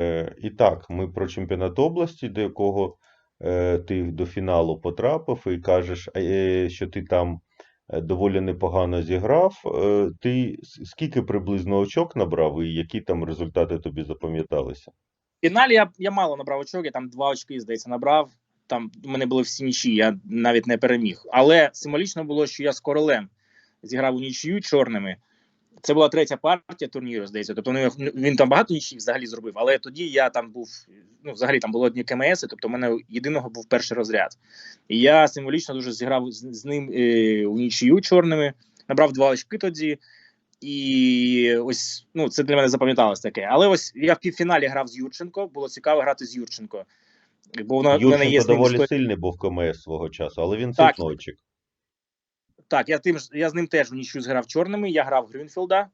Е, І так, ми про чемпіонат області, до якого е, ти до фіналу потрапив, і кажеш, е, що ти там доволі непогано зіграв. Ти скільки приблизно очок набрав, і які там результати тобі запам'яталися? В фіналі я, я мало набрав очок, я там два очки, здається, набрав. Там у мене були всі нічі, я навіть не переміг. Але символічно було, що я з королем зіграв у нічию чорними. Це була третя партія турніру, здається. Тобто ну, він там багато нічий взагалі зробив, але тоді я там був, ну, взагалі там було одні КМС, тобто у мене єдиного був перший розряд. І я символічно дуже зіграв з, з ним е, у нічию чорними, набрав два очки тоді. І ось ну це для мене запам'яталось таке. Але ось я в півфіналі грав з Юрченко. Було цікаво грати з Юрченко. Бо воно в мене є Юрченко доволі історія. сильний був КМС свого часу, але він Так. Так, я тим я з ним теж в нічю зіграв чорними. Я грав Грюнфілда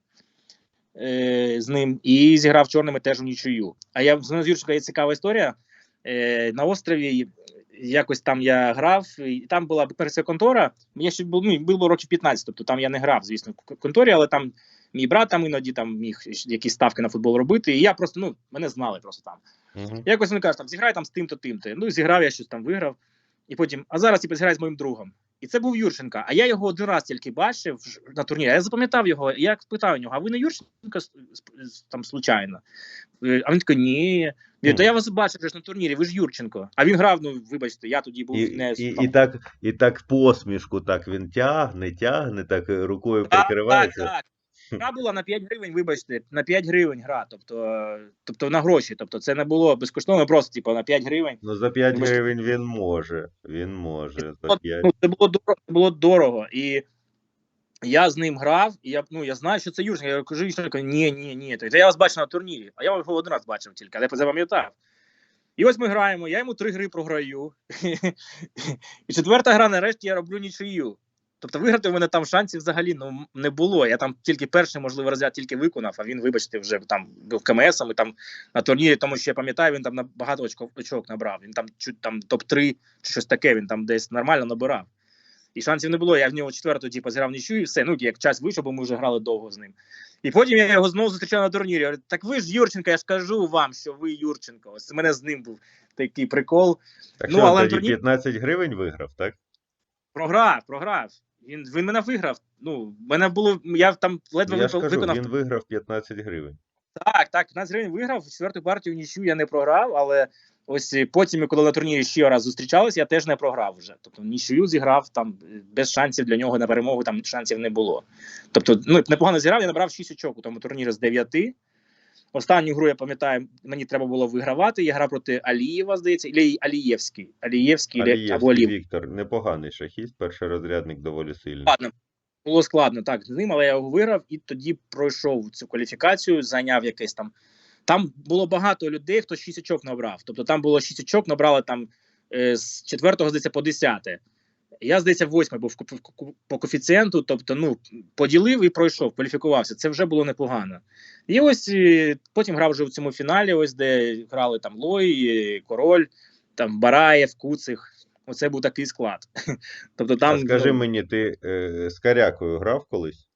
е, з ним і зіграв чорними теж в нічию. А я з Юрченка є цікава історія. Е, на острові якось там я грав, і там була букмекерська контора. Я ще був, ну, було років 15, тобто там я не грав, звісно, в конторі, але там мій брат там іноді там міг якісь ставки на футбол робити. І я просто ну мене знали просто там. Угу. Якось він каже, там зіграй там з тим-то, тим-то. Ну, зіграв, я щось там виграв. І потім, а зараз типу, зіграй з моїм другом. І це був Юрченка. А я його один раз тільки бачив на турнірі. Я запам'ятав його. і Я питав у нього: а ви не Юрченка там случайно? Е, А він такий, ні. Ні, то я вас бачив на турнірі, ви ж Юрченко. А він грав, ну вибачте, я тоді був І, не і, і, так, і так посмішку, так він тягне, тягне, так рукою Так, так, прикривається. так. Гра була на 5 гривень, вибачте, на 5 гривень гра, тобто, тобто на гроші. Тобто це не було безкоштовно, просто типу, на 5 гривень. Ну, за 5 Тому що- гривень він може. Він може. За 5. Ну, це було дорого, це було дорого. І я з ним грав, і я, ну, я знаю, що це Юрченко. Я кажу, Юрченко, ні, ні, ні. Та я вас бачив на турнірі, а я його один раз бачив тільки, але запам'ятав. І ось ми граємо, я йому три гри програю. І четверта гра, нарешті, я роблю нічию. Тобто виграти в мене там шансів взагалі ну, не було. Я там тільки перший, можливо, розряд тільки виконав, а він, вибачте, вже там був КМСом і там на турнірі, тому що я пам'ятаю, він там на багато очков, очок набрав. Він там чуть там топ-3 чи щось таке, він там десь нормально набирав. І шансів не було. Я в нього четверту, типу, зіграв нічю і все. Ну, як час вийшов, бо ми вже грали довго з ним. І потім я його знову зустрічав на турнірі. Я говорю, так ви ж Юрченко, я ж кажу вам, що ви Юрченко. Ось у мене з ним був такий прикол. Так ну, що але тоді турнір- 15 гривень виграв, так? Програв, програв. Він, він мене виграв. Ну, мене було. Я там ледве Я ж виконав. кажу, виконав він виграв 15 гривень. Так, так, 15 гривень виграв, четверту партію нічю я не програв, але ось е, потім, коли на турнірі ще раз зустрічалися, я теж не програв вже. Тобто нічию зіграв там без шансів для нього на перемогу, там шансів не було. Тобто, ну непогано зіграв, я набрав 6 очок у тому турнірі з 9. Останню гру я пам'ятаю, мені треба було вигравати. Я грав проти Алієва, здається, Ілі Алієвський. Алієвський, Алієвський або Алієв. Віктор, непоганий шахіст, перший розрядник доволі сильний. Складно. Було складно так з ним, але я його виграв і тоді пройшов цю кваліфікацію, зайняв якесь там. Там було багато людей, хто 6 очок набрав. Тобто там було 6 очок, набрали там е, з 4 здається, по 10. Я, здається, восьмий був по коефіцієнту, тобто, ну, поділив і пройшов, кваліфікувався. Це вже було непогано. І ось е, потім грав вже в цьому фіналі, ось де грали там Лой, е, Король, там Бараєв, Куцих. Оце був такий склад. Тобто там а скажи ну, мені, ти е, з Карякою грав колись?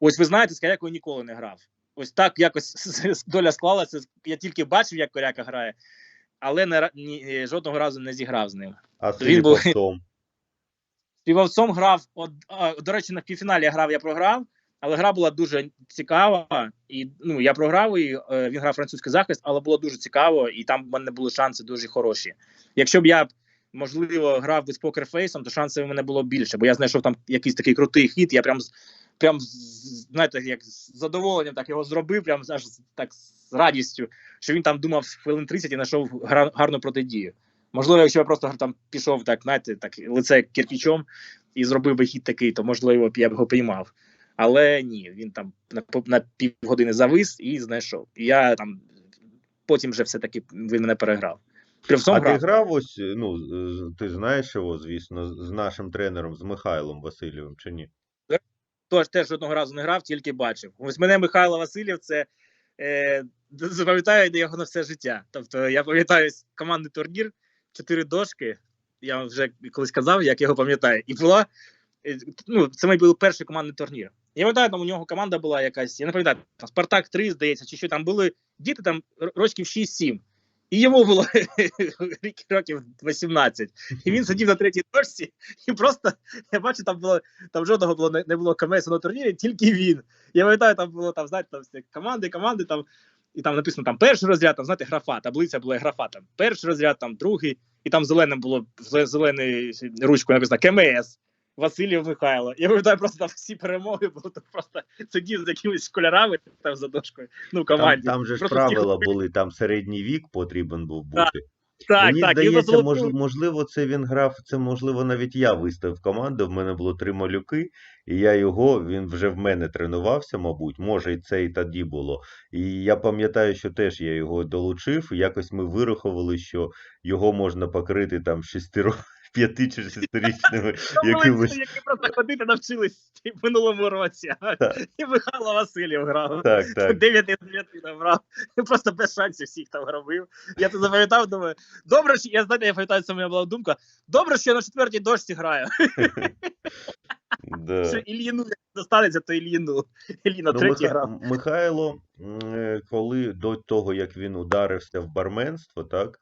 Ось ви знаєте, з Корякою ніколи не грав. Ось так якось доля склалася. Я тільки бачив, як Коряка грає, але не, ні, е, жодного разу не зіграв з ним. А з Він був-? Співавцом грав, от, до речі, на півфіналі я грав, я програв, але гра була дуже цікава. І ну, я програв, і е, він грав французький захист, але було дуже цікаво, і там в мене були шанси дуже хороші. Якщо б я, можливо, грав би з покерфейсом, то шансів у мене було більше, бо я знайшов там якийсь такий крутий хід, я прям прям знаєте, як з задоволенням так його зробив, прям аж так з радістю, що він там думав хвилин 30 і знайшов гарну протидію. Можливо, якщо я просто там пішов так, знаєте, так лице кирпичом і зробив би хід такий, то можливо я б його піймав. Але ні, він там на, на півгодини завис і знайшов. І я там потім вже все-таки він мене переграв. Плюсом А ти грав. грав ось, ну, ти знаєш його, звісно, з нашим тренером, з Михайлом Васильєвим, чи ні? Тож теж одного разу не грав, тільки бачив. Ось мене Михайло Васильєв, це е, запам'ятаю його на все життя. Тобто я пам'ятаю командний турнір, чотири дошки. Я вже колись казав, як його пам'ятаю. І була ну, це мій був перший командний турнір. Я пам'ятаю, там у нього команда була якась, я не пам'ятаю, там Спартак 3, здається, чи що там були діти там років 6-7. І йому було років 18. І він сидів на третій дошці, і просто я бачу, там було там жодного було не, було КМС на турнірі, тільки він. Я пам'ятаю, там було там, знаєте, там команди, команди там, і там написано там перший розряд, там знаєте, графа, таблиця була графа, там перший розряд, там другий, і там зеленим було зеле- зеленою ручкою написано КМС. Васильєв Михайло. Я пам'ятаю, просто там всі перемоги, бо то просто сидів з якимись школярами там за дошкою. Ну, Там, команді. там же ж Просто правила були, там середній вік потрібен був бути. Так, Мені так. здається, за мож, можливо, це він грав, це можливо навіть я виставив команду. В мене було три малюки, і я його, він вже в мене тренувався, мабуть, може, і це і тоді було. І я пам'ятаю, що теж я його долучив, якось ми вирахували, що його можна покрити там шестиро, п'яти чи шестирічними якимось. які просто ходити навчились в минулому році. І Михайло Васильєв грав. Так, так. 9 із 9 набрав. Просто без шансів всіх там гробив. Я це запам'ятав, думаю, добре, що я знаєте, я пам'ятаю, це моя була думка. Добре, що я на четвертій дошці граю. Що Да. Ільїну достанеться, то Ільїну. Ільїна Ну, третій Миха- грав. Михайло, е, коли до того, як він ударився в барменство, так,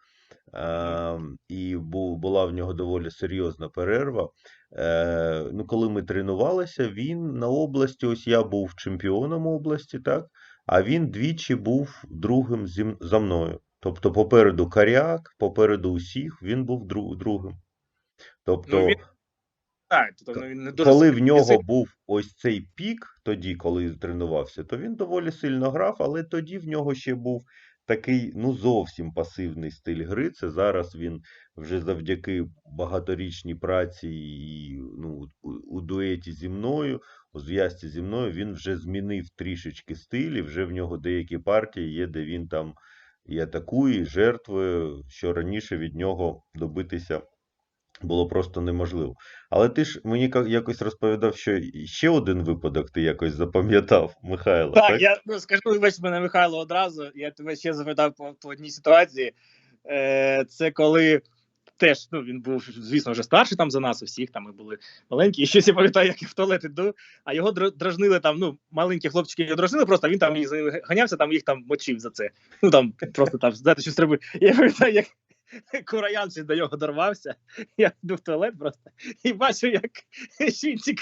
і був, була в нього доволі серйозна перерва. Е, ну, коли ми тренувалися, він на області, ось я був чемпіоном області, так, а він двічі був другим за мною. Тобто попереду Каряк, попереду усіх, він був дру, другим. Тобто, він Так, тобто ну, він не дуже коли в нього був ось цей пік, тоді, коли тренувався, то він доволі сильно грав, але тоді в нього ще був такий, ну, зовсім пасивний стиль гри. Це зараз він вже завдяки багаторічній праці і ну, у, дуеті зі мною, у зв'язці зі мною, він вже змінив трішечки стиль, вже в нього деякі партії є, де він там і атакує, і жертвує, що раніше від нього добитися було просто неможливо. Але ти ж мені якось розповідав, що ще один випадок ти якось запам'ятав, Михайло. Так, я ну, скажу, вибач мене, Михайло, одразу. Я тебе ще запитав по, по одній ситуації. Е, це коли теж ну, він був, звісно, вже старший там за нас, усіх там ми були маленькі. І щось я пам'ятаю, як я в туалет іду, а його дра- дражнили там, ну, маленькі хлопчики його дражнили, просто а він там їх ганявся, там їх там мочив за це. Ну там просто там, знаєте, щось робив. Я пам'ятаю, як Кураян до нього дорвався. Я йду в туалет просто і бачу, як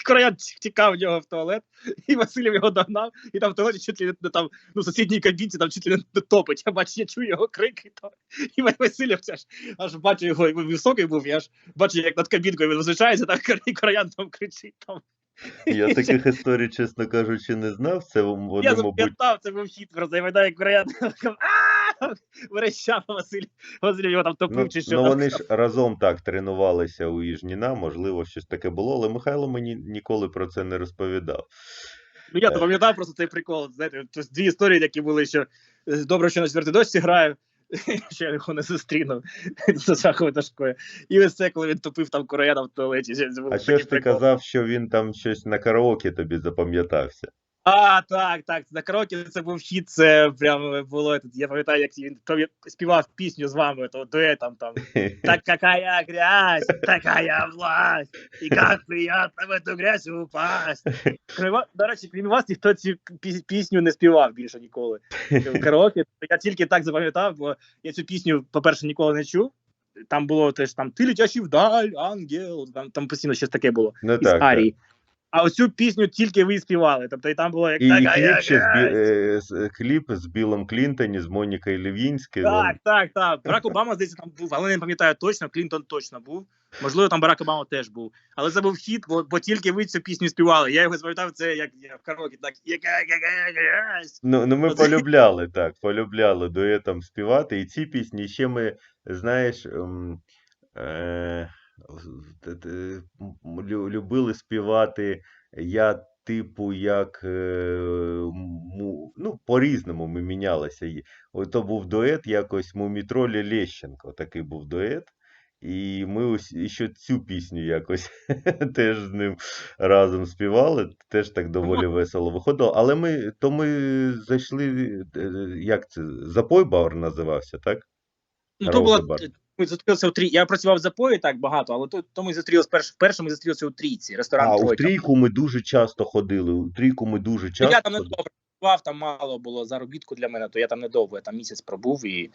Кураян тікав в нього в туалет, і Васильєв його догнав, і там в туалеті чуть ли не там ну, в сусідній кабінці там чуть ли не топить. Я бачу, я чую його крики. Там. І Ва- Васильєв аж, аж бачу його, він високий був, я аж бачу, як над кабінкою він возвичається, там і Кураян там кричить. Там. Я таких історій, чесно кажучи, не знав. Це вони, я мабуть, запам'ятав, це був хід просто. Я пам'ятаю, як Кураян! верещав, Василь, Василь його там топив ну, чи що. ну вони ж разом так тренувалися у Їжніна, можливо, щось таке було, але Михайло мені ніколи про це не розповідав. Ну я Е. то пам'ятав просто цей прикол. Знаєте, дві історії, які були, що е, добре, що на четвертій дошці граю, що я його не зустрінув за шаховою дошкою. І ось це, коли він топив там корояна в туалеті. А що ж ти прикол. казав, що він там щось на караоке тобі запам'ятався? А, так, так. На караоке це був хід, це прямо було. Я пам'ятаю, як він співав пісню з вами, то дуетом там. Так какая грязь, такая власть, и как приятно в эту грязь упасть. Крім До речі, крім вас, ніхто цю пісню не співав більше ніколи. В караоке. Я тільки так запам'ятав, бо я цю пісню, по-перше, ніколи не чув. Там було теж там ти летящий вдаль, ангел, там, там постійно щось таке було Ну із так, так. А оцю пісню тільки ви співали. Тобто і там було як І така кліп ще з, бі... е, кліп з Білом Клінтоні, з Монікою Левінською. ну, Так, так, так. Барак Обама, здається, там був, але не пам'ятаю точно, Клінтон точно був. Можливо, там Барак Обама теж був. Але це був хіт, бо, бо тільки ви цю пісню співали. Я його запам'ятав, це як я в караоке, так. Ну, ну ми Оце- полюбляли так, полюбляли дуетом співати. І ці пісні ще ми, знаєш, е, любили співати. Я, типу, як е, ну, по-різному ми мінялися. І Ото був дует якось Мумітролі Лещенко, такий був дует. І ми ось ще цю пісню якось теж з ним разом співали, теж так доволі весело виходило. Але ми то ми зайшли, е, як це, Запой бар називався, так? Ну, то була. Ми зустрілися у трій. Я працював в запої так багато, але то, то ми зустрілися перш, вперше ми зустрілися у трійці, ресторан А, у трійку ми дуже часто ходили. У трійку ми дуже часто я там не довго працював, там мало було заробітку для мене, то я там недовго, я там місяць пробув і